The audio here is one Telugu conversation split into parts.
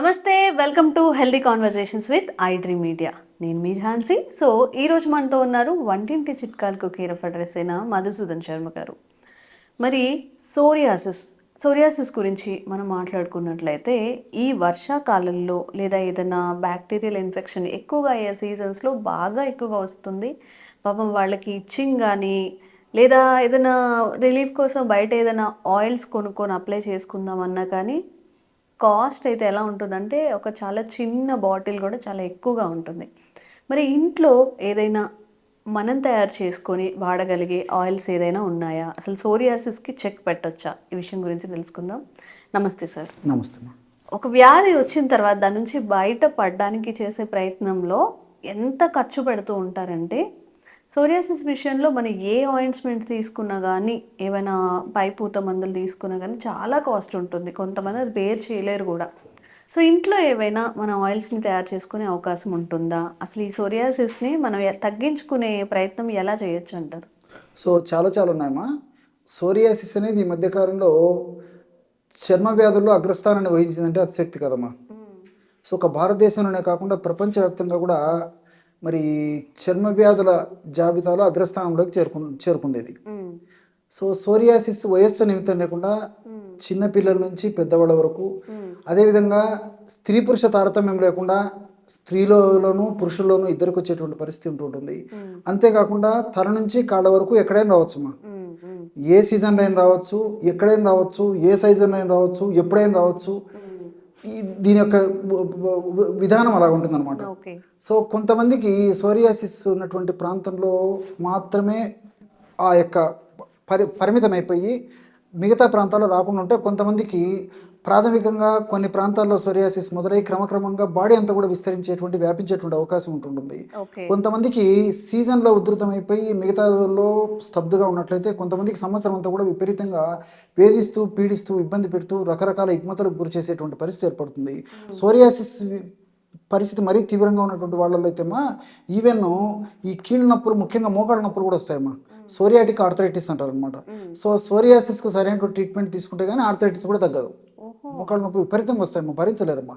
Namaste welcome to healthy conversations with iDream media నేను మీ ఝాన్సీ. సో ఈ రోజు మనతో ఉన్నారు వంటింటి చిట్కాలకు కీరపడ్రెసైన మధుసూదన్ శర్మ గారు. మరి సోరియాసిస్ సోరియాసిస్ గురించి మనం మాట్లాడుకున్నట్లయితే ఈ వర్షాకాలంలో లేదా ఏదైనా బ్యాక్టీరియల్ ఇన్ఫెక్షన్ ఎక్కువగా అయ్యే సీజన్స్లో బాగా ఎక్కువగా వస్తుంది. పాపం వాళ్ళకి ఇచ్చింగ్ కానీ లేదా ఏదైనా రిలీఫ్ కోసం బయట ఏదైనా ఆయిల్స్ కొనుక్కొని అప్లై చేసుకుందామన్నా కానీ కాస్ట్ అయితే ఎలా ఉంటుందంటే ఒక చాలా చిన్న బాటిల్ కూడా చాలా ఎక్కువగా ఉంటుంది. మరి ఇంట్లో ఏదైనా మనం తయారు చేసుకొని వాడగలిగే ఆయిల్స్ ఏదైనా ఉన్నాయా? అసలు సోరియాసిస్కి చెక్ పెట్టొచ్చా? ఈ విషయం గురించి తెలుసుకుందాం. నమస్తే సార్. నమస్తే. ఒక వ్యాధి వచ్చిన తర్వాత దాని నుంచి బయట పడడానికి చేసే ప్రయత్నంలో ఎంత ఖర్చు పెడుతూ ఉంటారంటే సోరియాసిస్ విషయంలో మనం ఏ ఆయింట్మెంట్ తీసుకున్నా కానీ ఏమైనా పైపూత మందులు తీసుకున్నా కానీ చాలా కాస్ట్ ఉంటుంది. కొంతమంది అది బేర్ చేయలేరు కూడా. సో ఇంట్లో ఏవైనా మన ఆయిల్స్ని తయారు చేసుకునే అవకాశం ఉంటుందా? అసలు ఈ సోరియాసిస్ని మనం తగ్గించుకునే ప్రయత్నం ఎలా చేయొచ్చు అంటారు? సో చాలా చాలా ఉన్నాయమ్మా సోరియాసిస్ అనేది ఈ మధ్యకాలంలో చర్మ వ్యాధుల్లో అగ్రస్థానాన్ని వహించిందంటే అతిశక్తి కదమ్మా. సో ఒక భారతదేశంలోనే కాకుండా ప్రపంచవ్యాప్తంగా కూడా మరి చర్మ వ్యాధుల జాబితాలో అగ్రస్థానంలోకి చేరుకు చేరుకుంది ఇది. సో సోరియాసిస్ వయస్సు నిమిత్తం లేకుండా. చిన్న పిల్లల నుంచి పెద్దవాళ్ళ వరకు. అదేవిధంగా స్త్రీ పురుష తారతమ్యం లేకుండా స్త్రీలలోనూ పురుషుల్లోనూ ఇద్దరికి వచ్చేటువంటి పరిస్థితి ఉంటుంటుంది. అంతేకాకుండా తల నుంచి కాళ్ళ వరకు ఎక్కడైనా రావచ్చుమా మ్మ్. మ్మ్. ఏ సీజన్లో అయినా రావచ్చు ఎక్కడైనా రావచ్చు ఏ సైజులో అయినా రావచ్చు ఎప్పుడైనా రావచ్చు దీని యొక్క విధానం అలా ఉంటుందన్నమాట. సో కొంతమందికి సోరియాసిస్ ఉన్నటువంటి ప్రాంతంలో మాత్రమే ఆ యొక్క పరి పరిమితమైపోయి మిగతా ప్రాంతాల్లో రాకుండా ఉంటే కొంతమందికి ప్రాథమికంగా కొన్ని ప్రాంతాల్లో సోరియాసిస్ మొదలై క్రమక్రమంగా బాడీ అంతా కూడా విస్తరించేటువంటి వ్యాపించేటువంటి అవకాశం ఉంటుంటుంది. కొంతమందికి సీజన్లో ఉధృతమైపోయి మిగతాలో స్తబ్దుగా ఉన్నట్లయితే కొంతమందికి సంవత్సరం అంతా కూడా విపరీతంగా వేధిస్తూ పీడిస్తూ ఇబ్బంది పెడుతూ రకరకాల ఇగ్మతలకు గురి చేసేటువంటి పరిస్థితి ఏర్పడుతుంది. సోరియాసిస్ పరిస్థితి మరీ తీవ్రంగా ఉన్నటువంటి వాళ్ళలో అయితేమా ఈవెన్ ఈ కీళ్ళ నొప్పులు ముఖ్యంగా మోకాళ్ళ నొప్పులు కూడా వస్తాయమ్మా. సోరియాటిక్ ఆర్థరైటిస్ అంటారు అనమాట సో సోరియాసిస్కు సరైనటువంటి ట్రీట్మెంట్ తీసుకుంటే కానీ ఆర్థరైటిస్ కూడా తగ్గదు. మోకాళ్ళ నొప్పులు విపరీతంగా వస్తాయమ్మా భరించలేరమ్మా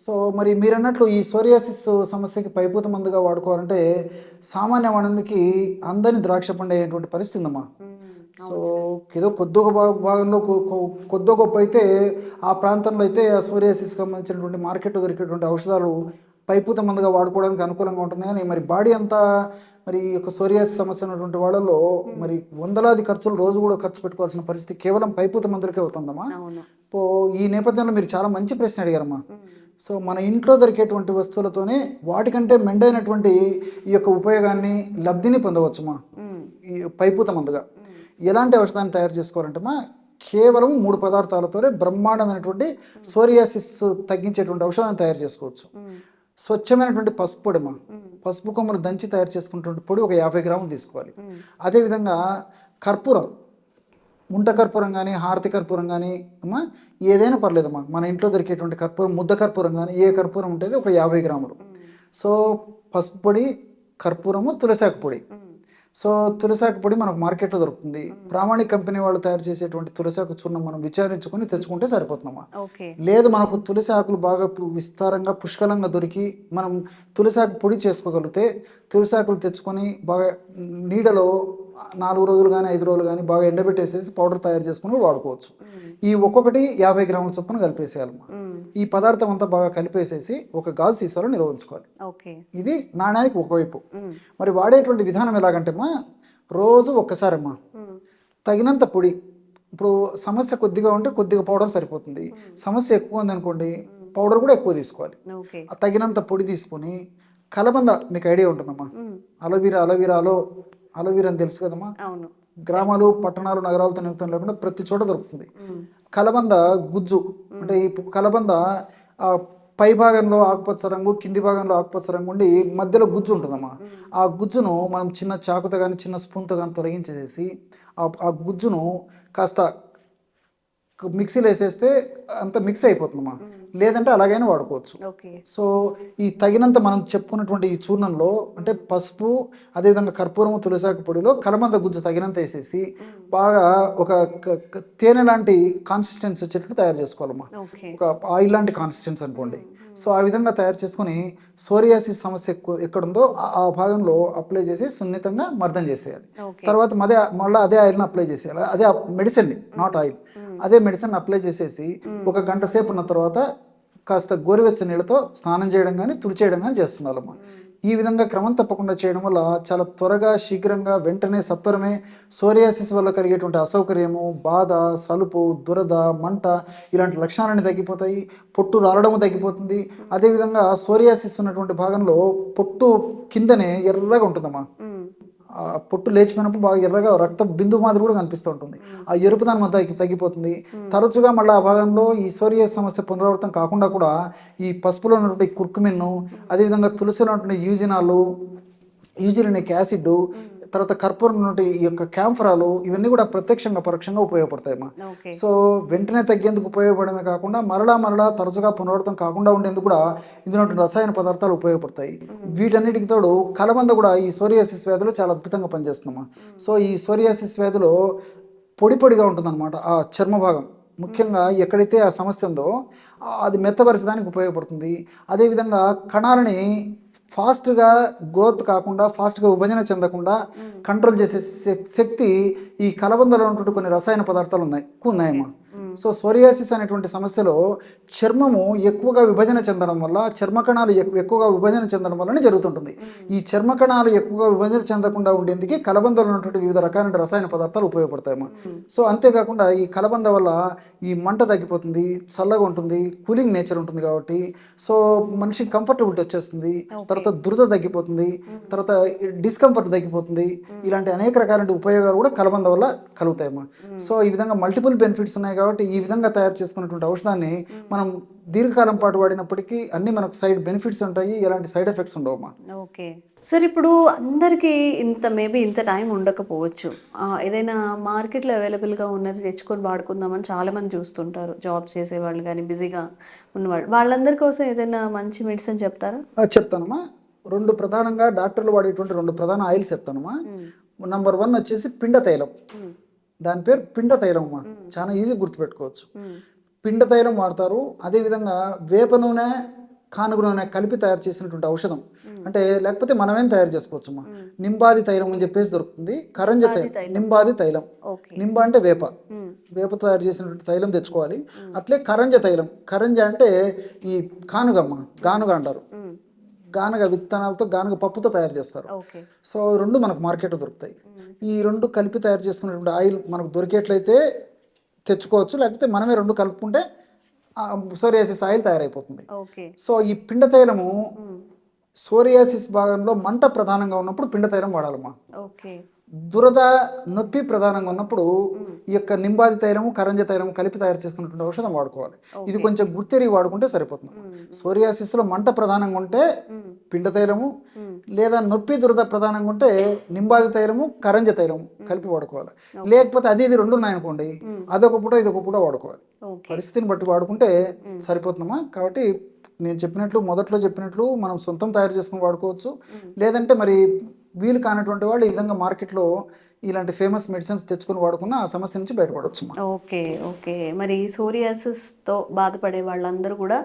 సో మరి మీరు అన్నట్లు ఈ సోరియాసిస్ సమస్యకి పైపూత మందుగా వాడుకోవాలంటే సామాన్య వాడానికి అందని ద్రాక్ష పండు అయ్యేటువంటి పరిస్థితి ఉందమ్మా మ్మ్. సో ఏదో కొద్దిగ భా- భాగంలో కొద్దో గొప్ప అయితే ఆ ప్రాంతంలో అయితే ఆ సోరియాసిస్ సంబంధించినటువంటి మార్కెట్లో దొరికేటువంటి ఔషధాలు పైపూత మందుగా వాడుకోవడానికి అనుకూలంగా ఉంటుంది కానీ మరి బాడీ అంతా మరి ఈ యొక్క సోరియాసిస్ సమస్య ఉన్నటువంటి వాళ్ళలో మరి వందలాది ఖర్చులు రోజు కూడా ఖర్చు పెట్టుకోవాల్సిన పరిస్థితి కేవలం పైపూత మందులకే అవుతుందమ్మా అవును పో ఈ నేపథ్యంలో మీరు చాలా మంచి ప్రశ్న అడిగారమ్మా మ్మ్. సో మన ఇంట్లో దొరికేటువంటి వస్తువులతోనే వాటికంటే మెండైనటువంటి ఈ యొక్క ఉపయోగాన్ని లబ్ధిని పొందవచ్చుమా. ఈ పైపూత మందుగా. ఎలాంటి ఔషధాన్ని తయారు చేసుకోవాలంటే మా కేవలం మూడు పదార్థాలతోనే బ్రహ్మాండమైనటువంటి సోరియాసిస్ తగ్గించేటువంటి ఔషధాన్ని తయారు చేసుకోవచ్చు. స్వచ్ఛమైనటువంటి పసుపు పొడి మా మ్మ్. పసుపు కొమ్మలు దంచి తయారు చేసుకున్నటువంటి పొడి ఒక యాభై గ్రాములు తీసుకోవాలి. అదేవిధంగా కర్పూరం ముంట కర్పూరం కానీ హారతి కర్పూరం కానీ అమ్మా ఏదైనా పర్లేదమ్మా మన ఇంట్లో దొరికేటువంటి కర్పూరం ముద్ద కర్పూరం కానీ ఏ కర్పూరం ఉంటుంది ఒక యాభై గ్రాములు. సో పసుపు పొడి కర్పూరము తులసాకు పొడి. సో తులసాకు పొడి మనకు మార్కెట్లో దొరుకుతుంది. ప్రామాణిక కంపెనీ వాళ్ళు తయారు చేసేటువంటి తులసాకు చూర్ణం మనం విచారించుకొని తెచ్చుకుంటే సరిపోతుందమ్మా. ఓకే. లేదు మనకు తులసి ఆకులు బాగా విస్తారంగా పుష్కలంగా దొరికి మనం తులసాకు పొడి చేసుకోగలిగితే తులసి ఆకులు తెచ్చుకొని బాగా నీడలో నాలుగు రోజులు కానీ ఐదు రోజులు కానీ బాగా ఎండబెట్టేసేసి పౌడర్ తయారు చేసుకుని వాడుకోవచ్చు. ఈ ఒక్కొక్కటి యాభై గ్రాముల చొప్పున కలిపేసేయాలమ్మా. మ్మ్. ఈ పదార్థం అంతా బాగా కలిపేసేసి ఒక గాజు సీసాలో నిల్వ ఉంచుకోవాలి ఇది నాణ్యానికి ఒకవైపు. మరి వాడేటువంటి విధానం ఎలాగంటేమ్మా రోజు ఒక్కసారమ్మా మ్మ్. తగినంత పొడి ఇప్పుడు సమస్య కొద్దిగా ఉంటే కొద్దిగా పౌడర్ సరిపోతుంది. సమస్య ఎక్కువ ఉందనుకోండి పౌడర్ కూడా ఎక్కువ తీసుకోవాలి. తగినంత పొడి తీసుకొని కలబంద మీకు ఐడియా ఉంటుందమ్మా. మ్మ్. అలోవీరా అలోవీరాలో అలోవీరా అని తెలుసు కదమ్మా? అవును. గ్రామాలు పట్టణాలు నగరాలతో నిమిత్తం లేకుండా ప్రతి చోట దొరుకుతుంది. కలబంద గుజ్జు అంటే ఈ కలబంద ఆ పై భాగంలో ఆకుపచ్చ రంగు కింది భాగంలో ఆకుపచ్చ రంగు ఉండి మధ్యలో గుజ్జు ఉంటుందమ్మా. ఆ గుజ్జును మనం చిన్న చాకుతో కానీ చిన్న స్పూన్తో కానీ తొలగించేసి ఆ ఆ గుజ్జును కాస్త మిక్సీలో వేసేస్తే అంత మిక్స్ అయిపోతుందమ్మా. లేదంటే అలాగైనా వాడుకోవచ్చు. సో ఈ తగినంత మనం చెప్పుకున్నటువంటి ఈ చూర్ణంలో అంటే పసుపు అదేవిధంగా కర్పూరము తులసాకు పొడిలో కలమంద గుజ్జు తగినంత వేసేసి బాగా ఒక తేనె లాంటి కాన్సిస్టెన్సీ వచ్చేటట్టు తయారు చేసుకోవాలమ్మా. ఒక ఆయిల్ లాంటి కాన్సిస్టెన్సీ అనుకోండి. సో ఆ విధంగా తయారు చేసుకొని సోరియాసిస్ సమస్య ఎక్కువ ఎక్కడుందో ఆ- భాగంలో అప్లై చేసి సున్నితంగా మర్దం చేసేయాలి. తర్వాత మదే మళ్ళీ అదే ఆయిల్ని అప్లై చేసేయాలి. అదే మెడిసిన్ నాట్ ఆయిల్ అదే మెడిసిన్ అప్లై చేసేసి ఒక గంట సేపు ఉన్న తర్వాత కాస్త గోరువెచ్చని నీళ్ళతో స్నానం చేయడం కానీ తుడిచేయడం కానీ చేస్తున్నారమ్మా. ఈ విధంగా క్రమం తప్పకుండా చేయడం వల్ల చాలా త్వరగా శీఘ్రంగా వెంటనే సత్వరమే సోరియాసిస్ వల్ల కలిగేటువంటి అసౌకర్యము బాధ సలుపు దురద మంట ఇలాంటి లక్షణాలన్నీ తగ్గిపోతాయి. పొట్టు రాలడం తగ్గిపోతుంది. అదేవిధంగా సోరియాసిస్ ఉన్నటువంటి భాగంలో పొట్టు కిందనే ఎర్రగా ఉంటుందమ్మా. పొట్టు లేచిపోయినప్పుడు బాగా ఎర్రగా రక్త బిందు మాదిరి కూడా కనిపిస్తూ ఉంటుంది. ఆ ఎరుపుదనం అంతా తగ్గిపోతుంది. తరచుగా మళ్ళీ ఆ భాగంలో ఈ సోరియాసిస్ సమస్య పునరావృతం కాకుండా కూడా ఈ పసుపులో ఉన్నటువంటి కుర్కుమిన్ను అదేవిధంగా తులసిలో ఉన్నటువంటి యూజినాలు యూజినిక్ యాసిడ్ తర్వాత కర్పూరం ఉన్నటువంటి ఈ యొక్క క్యాంఫరాలు ఇవన్నీ కూడా ప్రత్యక్షంగా పరోక్షంగా ఉపయోగపడతాయమ్మా. సో వెంటనే తగ్గేందుకు ఉపయోగపడమే కాకుండా మరలా మరలా తరచుగా పునరావృతం కాకుండా ఉండేందుకు కూడా ఇందులో రసాయన పదార్థాలు ఉపయోగపడతాయి. వీటన్నిటికి తోడు కలబంద కూడా ఈ సోరియాసిస్ వ్యాధిలో చాలా అద్భుతంగా పనిచేస్తుందమ్మా. సో ఈ సోరియాసిస్ వ్యాధిలో పొడి పొడిగా ఉంటుందన్నమాట ఆ చర్మ భాగం. ముఖ్యంగా ఎక్కడైతే ఆ సమస్య ఉందో అది మెత్తపరచడానికి ఉపయోగపడుతుంది. అదేవిధంగా కణాలని ఫాస్ట్గా గ్రోత్ కాకుండా ఫాస్ట్గా విభజన చెందకుండా కంట్రోల్ చేసే శక్- శక్తి ఈ కలబందలో ఉన్నటువంటి కొన్ని రసాయన పదార్థాలు ఉన్నాయి. ఉన్నాయమ్మా. సో సోరియాసిస్ అనేటువంటి సమస్యలో చర్మము ఎక్కువగా విభజన చెందడం వల్ల చర్మ కణాలు ఎక్కు- ఎక్కువగా విభజన చెందడం వల్లనే జరుగుతుంటుంది. ఈ చర్మ కణాలు ఎక్కువగా విభజన చెందకుండా ఉండేందుకు కలబందలో ఉన్నటువంటి వివిధ రకాలైన రసాయన పదార్థాలు ఉపయోగపడతాయమ్మా. సో అంతేకాకుండా ఈ కలబంద వల్ల ఈ మంట తగ్గిపోతుంది చల్లగా ఉంటుంది కూలింగ్ నేచర్ ఉంటుంది కాబట్టి సో మనిషికి కంఫర్టబిలిటీ వచ్చేస్తుంది తర్వాత దురద తగ్గిపోతుంది తర్వాత డిస్కంఫర్ట్ తగ్గిపోతుంది ఇలాంటి అనేక రకాలైన ఉపయోగాలు కూడా కలబంద వల్ల కలుగుతాయమ్మా. సో ఈ విధంగా మల్టిపుల్ బెనిఫిట్స్ ఉన్నాయి కాబట్టి ఈ విధంగా తయారు చేసుకున్నటువంటి ఔషధాన్ని మనం దీర్ఘకాలం పాటు వాడినప్పటికీ అన్ని మనకు సైడ్ బెనిఫిట్స్ ఉంటాయి ఎలాంటి సైడ్ ఎఫెక్ట్స్ ఉండవమ్మా. ఓకే. సార్ ఇప్పుడు అందరికీ ఇంత మేబీ ఇంత టైం ఉండకపోవచ్చు. ఏదైనా మార్కెట్లో అవైలబుల్గా ఉన్నది తెచ్చుకొని వాడుకుందామని చాలా మంది చూస్తుంటారు. జాబ్స్ చేసేవాళ్ళు కానీ బిజీగా ఉన్నవాళ్ళు. వాళ్ళందరి కోసం ఏదైనా మంచి మెడిసిన్ చెప్తారా? చెప్తానమ్మా. రెండు ప్రధానంగా డాక్టర్లు వాడేటువంటి రెండు ప్రధాన ఆయిల్స్ చెప్తానమ్మా. నంబర్ వన్ వచ్చేసి పిండ తైలం దాని పేరు పిండ తైలం అమ్మా. చాలా ఈజీ గుర్తుపెట్టుకోవచ్చు. పిండ తైలం వాడతారు. అదేవిధంగా వేప నూనె కానుగ నూనె కలిపి తయారు చేసినటువంటి ఔషధం. అంటే లేకపోతే మనమేం తయారు చేసుకోవచ్చు అమ్మా నింబాది తైలం అని చెప్పేసి దొరుకుతుంది. కరంజ తైలం. నింబాది తైలం. నింబ అంటే వేప. వేప తయారు చేసినటువంటి తైలం తెచ్చుకోవాలి. అట్లే కరంజ తైలం. కరంజ అంటే ఈ కానుగమ్మ గానుగ అంటారు. గానుగ విత్తనాలతో గానుగ పప్పుతో తయారు చేస్తారు. సో రెండు మనకు మార్కెట్లో దొరుకుతాయి. ఈ రెండు కలిపి తయారు చేసుకున్నటువంటి ఆయిల్ మనకు దొరికేట్లయితే తెచ్చుకోవచ్చు. లేకపోతే మనమే రెండు కలుపుకుంటే సోరియాసిస్ ఆయిల్ తయారైపోతుంది. సో ఈ పిండ తైలము సోరియాసిస్ భాగంలో మంట ప్రధానంగా ఉన్నప్పుడు పిండ తైలం వాడాలమ్మా. ఓకే. దురద నొప్పి ప్రధానంగా ఉన్నప్పుడు ఈ యొక్క నింబాది తైలము కరంజ తైలము కలిపి తయారు చేసుకున్నటువంటి ఔషధం వాడుకోవాలి. ఇది కొంచెం గుర్తెరి వాడుకుంటే సరిపోతుంది. సోరియాసిస్లో మంట ప్రధానంగా ఉంటే పిండ తైలము లేదా నొప్పి దురద ప్రధానంగా ఉంటే నింబాది తైలము కరంజ తైలము కలిపి వాడుకోవాలి. లేకపోతే అది ఇది రెండు ఉన్నాయనుకోండి అదొక పూట ఇదొక పూట వాడుకోవాలి. పరిస్థితిని బట్టి వాడుకుంటే సరిపోతుందమ్మా. కాబట్టి నేను చెప్పినట్లు మొదట్లో చెప్పినట్లు మనం సొంతం తయారు చేసుకుని వాడుకోవచ్చు. లేదంటే మరి వీలు కానటువంటి వాళ్ళు ఈ విధంగా మార్కెట్లో ఇలాంటి ఫేమస్ మెడిసిన్స్ తెచ్చుకొని వాడుకున్న ఆ సమస్య నుంచి బయటపడవచ్చు ఓకే ఓకే. మరి సోరియాసిస్తో బాధపడే వాళ్ళందరూ కూడా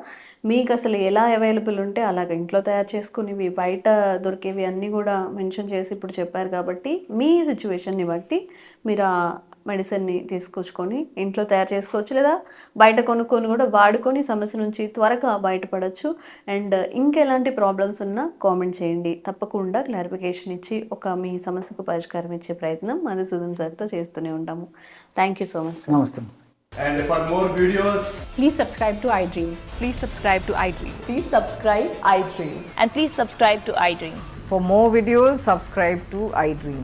మీకు అసలు ఎలా అవైలబుల్ ఉంటే అలాగ ఇంట్లో తయారు చేసుకునేవి బయట దొరికేవి అన్నీ కూడా మెన్షన్ చేసి ఇప్పుడు చెప్పారు కాబట్టి మీ సిచ్యువేషన్ని బట్టి మీరు ఆ మెడిసిన్ని తీసుకొచ్చుకొని ఇంట్లో తయారు చేసుకోవచ్చు లేదా బయట కొనుక్కొని కూడా వాడుకొని సమస్య నుంచి త్వరగా బయటపడవచ్చు అండ్ ఇంకెలాంటి ప్రాబ్లమ్స్ ఉన్నా కామెంట్ చేయండి తప్పకుండా క్లారిఫికేషన్ ఇచ్చి ఒక మీ సమస్యకు పరిష్కారం ఇచ్చే ప్రయత్నం మధుసూదన్ సార్తో చేస్తూనే ఉంటాము thank you so much namaste And for more videos, Please subscribe to iDream. Please subscribe to iDream. Please subscribe iDream. And please subscribe to iDream. For more videos, subscribe to iDream.